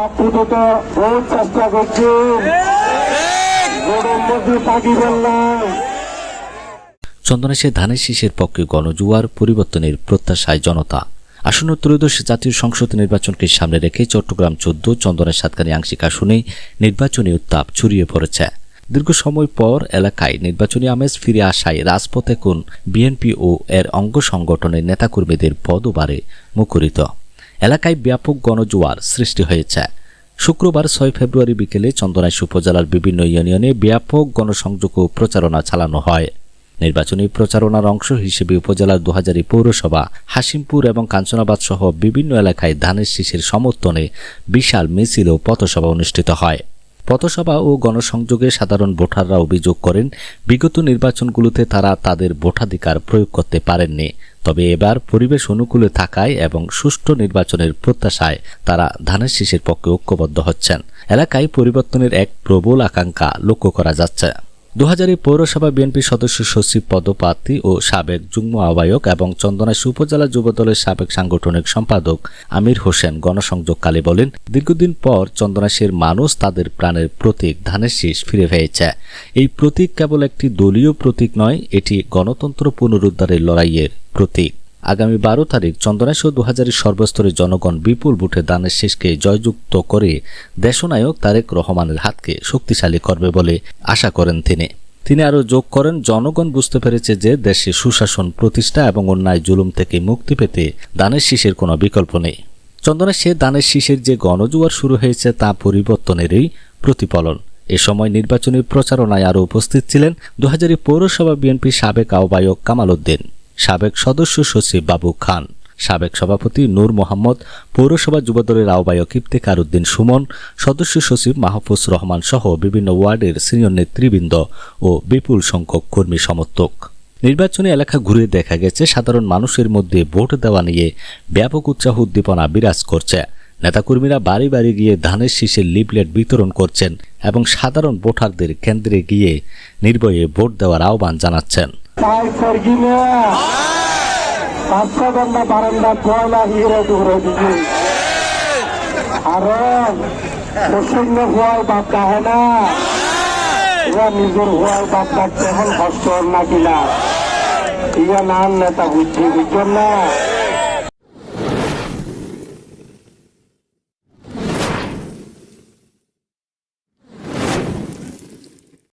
প্রার্থী দিতে বহুত ধানের শীষের পক্ষে গণজুয়ার পরিবর্তনের প্রত্যাশায় জনতা। আসন্ন ত্রয়োদশ জাতীয় সংসদ নির্বাচনকে সামনে রেখে চট্টগ্রাম চোদ্দ, চন্দনের সাতকানি আংশিক আসনে নির্বাচনী উত্তাপ ছড়িয়ে পড়েছে। দীর্ঘ সময় পর এলাকায় নির্বাচনী আমেজ ফিরে আসায় রাজপথে কোন বিএনপি ও এর অঙ্গ সংগঠনের নেতাকর্মীদের পদবারে মুখরিত। এলাকায় ব্যাপক গণজোয়ার সৃষ্টি হয়েছে। শুক্রবার ছয় ফেব্রুয়ারি বিকেলে চন্দনাইশ উপজেলার বিভিন্ন ইউনিয়নে ব্যাপক গণসংযোগ ও প্রচারণা চালানো হয়। নির্বাচনী প্রচারণার অংশ হিসেবে উপজেলার দুহাজারি পৌরসভা হাসিমপুর এবং কাঞ্চনাবাদ সহ বিভিন্ন এলাকায় ধানের শিশির সমর্থনে বিশাল মিছিল ও পথসভা অনুষ্ঠিত হয়। পথসভা ও গণসংযোগে সাধারণ ভোটাররা অভিযোগ করেন, বিগত নির্বাচনগুলোতে তারা তাদের ভোটাধিকার প্রয়োগ করতে পারেননি। তবে এবার পরিবেশ অনুকূলে থাকায় এবং সুষ্ঠু নির্বাচনের প্রত্যাশায় তারা ধানের শীষের পক্ষে ঐক্যবদ্ধ হচ্ছেন। এলাকায় পরিবর্তনের এক প্রবল আকাঙ্ক্ষা লক্ষ্য করা যাচ্ছে। দুহাজারি পৌরসভা বিএনপি সদস্য সচিব পদপ্রার্থী ও সাবেক যুগ্ম আহ্বায়ক এবং চন্দনাশী উপজেলা যুবদলের সাবেক সাংগঠনিক সম্পাদক আমির হোসেন গণসংযোগকালে বলেন, দীর্ঘদিন পর চন্দনাশীর মানুষ তাদের প্রাণের প্রতীক, ধানের শীষ ফিরে পেয়েছে। এই প্রতীক কেবল একটি দলীয় প্রতীক নয়, এটি গণতন্ত্র পুনরুদ্ধারের লড়াইয়ের প্রতীক। আগামী বারো তারিখ চন্দনাইশ দু হাজারের সর্বস্তরের জনগণ বিপুল ভোটে দানের শেষকে জয়যুক্ত করে দেশনায়ক তারেক রহমানের হাতকে শক্তিশালী করবে বলে আশা করেন তিনি। তিনি আরও যোগ করেন, জনগণ বুঝতে পেরেছে যে দেশে সুশাসন, প্রতিষ্ঠা এবং অন্যায় জুলুম থেকে মুক্তি পেতে দানের শীষের কোনো বিকল্প নেই। চন্দনা সে দানের শীষের যে গণজোয়ার শুরু হয়েছে তা পরিবর্তনেরই প্রতিফলন। এ সময় নির্বাচনী প্রচারণায় আরও উপস্থিত ছিলেন দু পৌরসভা বিএনপি সাবেক আহ্বায়ক কামাল উদ্দিন। সাবেক সদস্য সচিব বাবু খান। সাবেক সভাপতি নূর মোহাম্মদ, পৌরসভা যুবদলের আহ্বায়ক ইফতেখার উদ্দিন সুমন, সদস্য সচিব মাহফুজ রহমান সহ বিভিন্ন ওয়ার্ডের সিনিয়র নেতৃবৃন্দ ও বিপুল সংখ্যক কর্মী সমর্থক। নির্বাচনী এলাকা ঘুরে দেখা গেছে সাধারণ মানুষের মধ্যে ভোট দেওয়া নিয়ে ব্যাপক উৎসাহ উদ্দীপনা বিরাজ করছে। নেতাকর্মীরা বাড়ি বাড়ি গিয়ে ধানের শীষের লিফলেট বিতরণ করছেন এবং সাধারণ ভোটারদের কেন্দ্রে গিয়ে নির্ভয়ে ভোট দেওয়ার আহ্বান জানাচ্ছেন। ঘণ্টা বারান্দা কয়লা হিরে টুকরো দিবি। আর প্রসন্ন হওয়ার বাপ কাহে না? ইয়া নিজের হওয়ার বাপ ডাকতে হল কষ্ট না? কিনা ইয়া নাম নেতা বুঝছি বুঝছেন না?